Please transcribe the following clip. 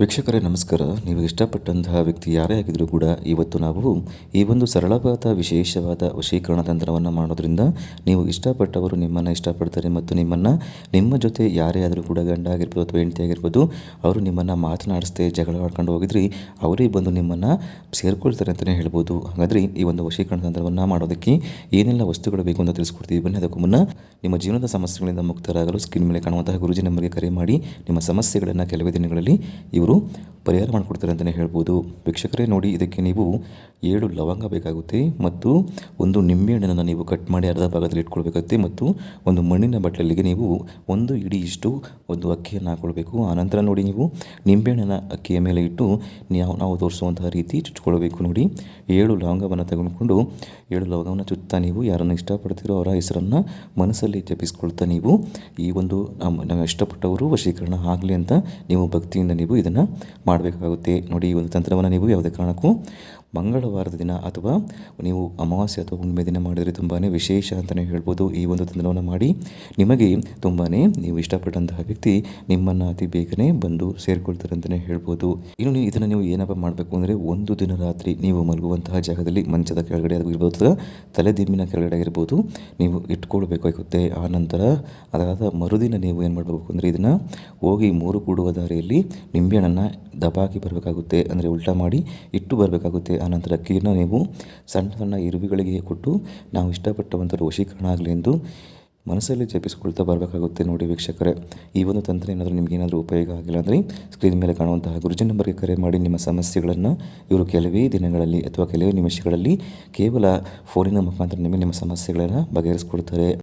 ವೀಕ್ಷಕರೇ, ನಮಸ್ಕಾರ. ನೀವು ಇಷ್ಟಪಟ್ಟಂತಹ ವ್ಯಕ್ತಿ ಯಾರೇ ಆಗಿದ್ರೂ ಕೂಡ ಇವತ್ತು ನಾವು ಈ ಒಂದು ಸರಳವಾದ, ವಿಶೇಷವಾದ ವಶೀಕರಣ ತಂತ್ರವನ್ನು ಮಾಡೋದ್ರಿಂದ ನೀವು ಇಷ್ಟಪಟ್ಟವರು ನಿಮ್ಮನ್ನು ಇಷ್ಟಪಡ್ತಾರೆ ಮತ್ತು ನಿಮ್ಮನ್ನು ನಿಮ್ಮ ಜೊತೆ ಯಾರೇ ಆದರೂ ಕೂಡ ಗಂಡ ಆಗಿರ್ಬೋದು ಅಥವಾ ಹೆಂಡತಿ ಆಗಿರ್ಬೋದು, ಅವರು ನಿಮ್ಮನ್ನು ಮಾತನಾಡಿಸ್ದೆ ಜಗಳ ಆಡ್ಕೊಂಡು ಹೋಗಿದ್ರಿ, ಅವರೇ ಬಂದು ನಿಮ್ಮನ್ನು ಸೇರ್ಕೊಳ್ತಾರೆ ಅಂತಲೇ ಹೇಳ್ಬೋದು. ಹಾಗಾದರೆ ಈ ಒಂದು ವಶೀಕರಣ ತಂತ್ರವನ್ನು ಮಾಡೋದಕ್ಕೆ ಏನೆಲ್ಲ ವಸ್ತುಗಳು ಬೇಕು ಅಂತ ತಿಳಿಸ್ಕೊಡ್ತೀವಿ. ಬನ್ನಿ, ಅದಕ್ಕೂ ಮುನ್ನ ನಿಮ್ಮ ಜೀವನದ ಸಮಸ್ಯೆಗಳಿಂದ ಮುಕ್ತರಾಗಲು ಸ್ಕ್ರೀನ್ ಮೇಲೆ ಕಾಣುವಂತಹ ಗುರುಜಿ ನಂಬರ್ಗೆ ಕರೆ ಮಾಡಿ ನಿಮ್ಮ ಸಮಸ್ಯೆಗಳನ್ನು ಕೆಲವೇ ದಿನಗಳಲ್ಲಿ ಇವರು ಪರಿಹಾರ ಮಾಡಿಕೊಡ್ತಾರೆ ಅಂತಲೇ ಹೇಳ್ಬೋದು. ವೀಕ್ಷಕರೇ, ನೋಡಿ, ಇದಕ್ಕೆ ನೀವು ಏಳು ಲವಂಗ ಬೇಕಾಗುತ್ತೆ ಮತ್ತು ಒಂದು ನಿಂಬೆಹಣ್ಣನ್ನು ನೀವು ಕಟ್ ಮಾಡಿ ಅರ್ಧ ಭಾಗದಲ್ಲಿ ಇಟ್ಕೊಳ್ಬೇಕಾಗುತ್ತೆ ಮತ್ತು ಒಂದು ಮಣ್ಣಿನ ಬಟ್ಟಲಿಗೆ ನೀವು ಒಂದು ಇಡೀ ಇಷ್ಟು ಒಂದು ಅಕ್ಕಿಯನ್ನು ಹಾಕ್ಕೊಳ್ಬೇಕು. ಆನಂತರ ನೋಡಿ, ನೀವು ನಿಂಬೆಹಣ್ಣನ ಅಕ್ಕಿಯ ಮೇಲೆ ಇಟ್ಟು ನಾವು ನಾವು ತೋರಿಸುವಂತಹ ರೀತಿ ಚುಚ್ಕೊಳ್ಬೇಕು ನೋಡಿ. ಏಳು ಲವಂಗವನ್ನು ತೆಗೆದುಕೊಂಡು ಏಳು ಲವಂಗವನ್ನು ಚುತ್ತಾ ನೀವು ಯಾರನ್ನು ಇಷ್ಟಪಡ್ತೀರೋ ಅವರ ಹೆಸರನ್ನು ಮನಸ್ಸಲ್ಲಿ ಜಪಿಸ್ಕೊಳ್ತಾ ನೀವು ಈ ಒಂದು ನಮ್ಮ ಇಷ್ಟಪಟ್ಟವರು ವಶೀಕರಣ ಆಗಲಿ ಅಂತ ನೀವು ಭಕ್ತಿಯಿಂದ ನೀವು ಇದನ್ನು ಮಾಡಬೇಕಾಗುತ್ತೆ. ನೋಡಿ ಈ ಒಂದು ತಂತ್ರವನ್ನು ನೀವು ಯಾವುದೇ ಕಾರಣಕ್ಕೂ ಮಂಗಳವಾರದ ದಿನ ಅಥವಾ ನೀವು ಅಮಾವಾಸ್ಯೆ ಅಥವಾ ಹುಣ್ಣಿಮೆ ದಿನ ಮಾಡಿದರೆ ತುಂಬಾ ವಿಶೇಷ ಅಂತಲೇ ಹೇಳ್ಬೋದು ಈ ಒಂದು ತಂತ್ರವನ್ನು ಮಾಡಿ. ನಿಮಗೆ ತುಂಬಾ ನೀವು ಇಷ್ಟಪಟ್ಟಂತಹ ವ್ಯಕ್ತಿ ನಿಮ್ಮನ್ನು ಅತಿ ಬೇಗನೆ ಬಂದು ಸೇರಿಕೊಳ್ತಾರೆ ಅಂತಲೇ ಹೇಳ್ಬೋದು. ಇನ್ನು ನೀವು ಇದನ್ನು ನೀವು ಏನಪ್ಪ ಮಾಡಬೇಕು ಅಂದರೆ ಒಂದು ದಿನ ರಾತ್ರಿ ನೀವು ಮಲಗುವಂತಹ ಜಾಗದಲ್ಲಿ ಮಂಚದ ಕೆಳಗಡೆ ಆಗಿರ್ಬೋದು ಅಥವಾ ತಲೆದಿಂಬಿನ ಕೆಳಗಡೆ ಆಗಿರ್ಬೋದು ನೀವು ಇಟ್ಕೊಳ್ಬೇಕಾಗುತ್ತೆ. ಆ ನಂತರ ಅದಾದ ಮರುದಿನ ನೀವು ಏನು ಮಾಡಬೇಕು ಅಂದರೆ ಇದನ್ನು ಹೋಗಿ ಮೂರು ಕೂಡುವ ದಾರಿಯಲ್ಲಿ ನಿಂಬೆಹಣ್ಣನ್ನು ದಬಾಕಿ ಬರಬೇಕಾಗುತ್ತೆ. ಅಂದರೆ ಉಲ್ಟಾ ಮಾಡಿ ಇಟ್ಟು ಬರಬೇಕಾಗುತ್ತೆ. ಆನಂತರ ಕೀರನ್ನ ನೀವು ಸಣ್ಣ ಸಣ್ಣ ಇರುವಿಗಳಿಗೆ ಕೊಟ್ಟು ನಾವು ಇಷ್ಟಪಟ್ಟವಂಥವ್ರು ವಶೀಕರಣ ಆಗಲಿ ಎಂದು ಮನಸ್ಸಲ್ಲಿ ಜಪಿಸಿಕೊಳ್ತಾ ಬರಬೇಕಾಗುತ್ತೆ ನೋಡಿ ವೀಕ್ಷಕರೇ. ಈ ಒಂದು ತಂತ್ರ ಏನಾದರೂ ನಿಮಗೇನಾದರೂ ಉಪಯೋಗ ಆಗಿಲ್ಲ ಅಂದರೆ ಸ್ಕ್ರೀನ್ ಮೇಲೆ ಕಾಣುವಂತಹ ಗುರುಜಿ ನಂಬರ್ಗೆ ಕರೆ ಮಾಡಿ ನಿಮ್ಮ ಸಮಸ್ಯೆಗಳನ್ನು ಇವರು ಕೆಲವೇ ದಿನಗಳಲ್ಲಿ ಅಥವಾ ಕೆಲವೇ ನಿಮಿಷಗಳಲ್ಲಿ ಕೇವಲ ಫೋನಿನ ಮುಖಾಂತರ ನಿಮಗೆ ನಿಮ್ಮ ಸಮಸ್ಯೆಗಳನ್ನು ಬಗೆಹರಿಸ್ಕೊಡ್ತಾರೆ.